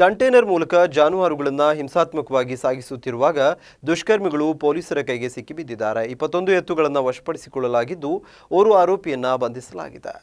Container ಮೂಲಕ ಜಾನುವಾರುಗಳನ್ನು ಹಿಂಸಾತ್ಮಕವಾಗಿ ಸಾಗಿಸುತ್ತಿರುವಾಗ ದುಷ್ಕರ್ಮಿಗಳು ಪೊಲೀಸರ ಕೈಗೆ ಸಿಕ್ಕಿಬಿದ್ದಿದ್ದಾರೆ. ಇಪ್ಪತ್ತೊಂದು ಎತ್ತುಗಳನ್ನು ವಶಪಡಿಸಿಕೊಳ್ಳಲಾಗಿದ್ದು, ಓರ್ವ ಆರೋಪಿಯನ್ನು ಬಂಧಿಸಲಾಗಿದೆ.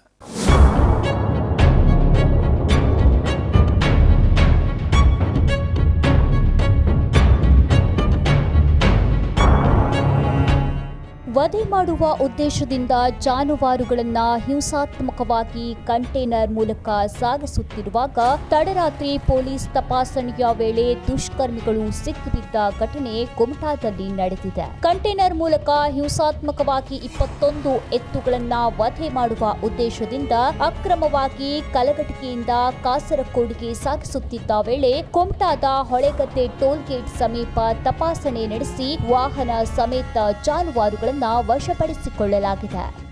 ವಧೆ ಮಾಡುವ ಉದ್ದೇಶದಿಂದ ಜಾನುವಾರುಗಳನ್ನ ಹಿಂಸಾತ್ಮಕವಾಗಿ ಕಂಟೈನರ್ ಮೂಲಕ ಸಾಗಿಸುತ್ತಿರುವಾಗ ತಡರಾತ್ರಿ ಪೊಲೀಸ್ ತಪಾಸಣೆಯ ವೇಳೆ ದುಷ್ಕರ್ಮಿಗಳು ಸಿಕ್ಕಿಬಿದ್ದ ಘಟನೆ ಕುಮಟಾದಲ್ಲಿ ನಡೆದಿದೆ. ಕಂಟೈನರ್ ಮೂಲಕ ಹಿಂಸಾತ್ಮಕವಾಗಿ ಇಪ್ಪತ್ತೊಂದು ಎತ್ತುಗಳನ್ನ ವಧೆ ಮಾಡುವ ಉದ್ದೇಶದಿಂದ ಅಕ್ರಮವಾಗಿ ಕಲಘಟಕಿಯಿಂದ ಕಾಸರಕೋಡಿಗೆ ಸಾಗಿಸುತ್ತಿದ್ದ ವೇಳೆ ಕುಮಟಾದ ಹೊಳೆಗದ್ದೆ ಟೋಲ್ ಗೇಟ್ ಸಮೀಪ ತಪಾಸಣೆ ನಡೆಸಿ ವಾಹನ ಸಮೇತ ಜಾನುವಾರುಗಳನ್ನ ವಶಪಡಿಸಿಕೊಳ್ಳಲಾಗಿದೆ.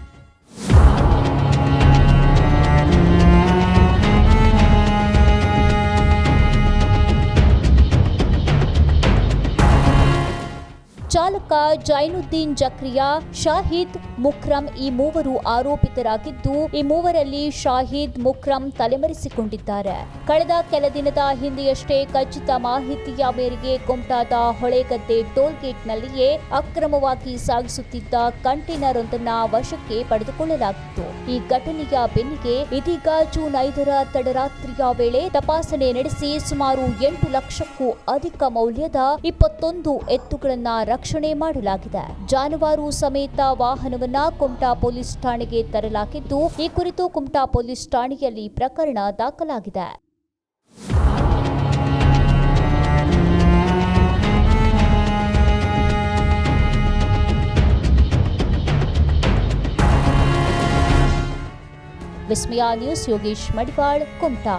ಚಾಲಕ ಜೈನುದ್ದೀನ್ ಜಕ್ರಿಯಾ, ಶಾಹಿದ್ ಮುಖ್ರಂ ಈ ಮೂವರು ಆರೋಪಿತರಾಗಿದ್ದು, ಈ ಮೂವರಲ್ಲಿ ಶಾಹಿದ್ ಮುಕ್ರಂ ತಲೆಮರೆಸಿಕೊಂಡಿದ್ದಾರೆ. ಕಳೆದ ಕೆಲ ದಿನದ ಹಿಂದೆಯಷ್ಟೇ ಖಚಿತ ಮಾಹಿತಿಯ ಮೇರೆಗೆ ಕುಮಟಾದ ಹೊಳೆಗದ್ದೆ ಟೋಲ್ ಗೇಟ್ನಲ್ಲಿಯೇ ಅಕ್ರಮವಾಗಿ ಸಾಗಿಸುತ್ತಿದ್ದ ಕಂಟೈನರ್ ಒಂದನ್ನ ವಶಕ್ಕೆ ಪಡೆದುಕೊಳ್ಳಲಾಗಿತ್ತು. ಈ ಘಟನೆಯ ಬೆನ್ನಿಗೆ ಇದೀಗ ಜೂನ್ ಐದರ ತಡರಾತ್ರಿಯ ವೇಳೆ ತಪಾಸಣೆ ನಡೆಸಿ ಸುಮಾರು ಎಂಟು ಲಕ್ಷಕ್ಕೂ ಅಧಿಕ ಮೌಲ್ಯದ ಇಪ್ಪತ್ತೊಂದು ಎತ್ತುಗಳನ್ನ ರಕ್ಷಣೆ ಮಾಡಲಾಗಿದೆ. ಜಾನುವಾರು ಸಮೇತ ವಾಹನವನ್ನ ಕುಮಟಾ ಪೊಲೀಸ್ ಠಾಣೆಗೆ ತರಲಾಗಿದ್ದು, ಈ ಕುರಿತು ಕುಮಟಾ ಪೊಲೀಸ್ ಠಾಣೆಯಲ್ಲಿ ಪ್ರಕರಣ ದಾಖಲಾಗಿದೆ. ವಿಸ್ಮಯ ನ್ಯೂಸ್ ಯೋಗೇಶ್ ಮಡಿವಾಳ್, ಕುಮಟಾ.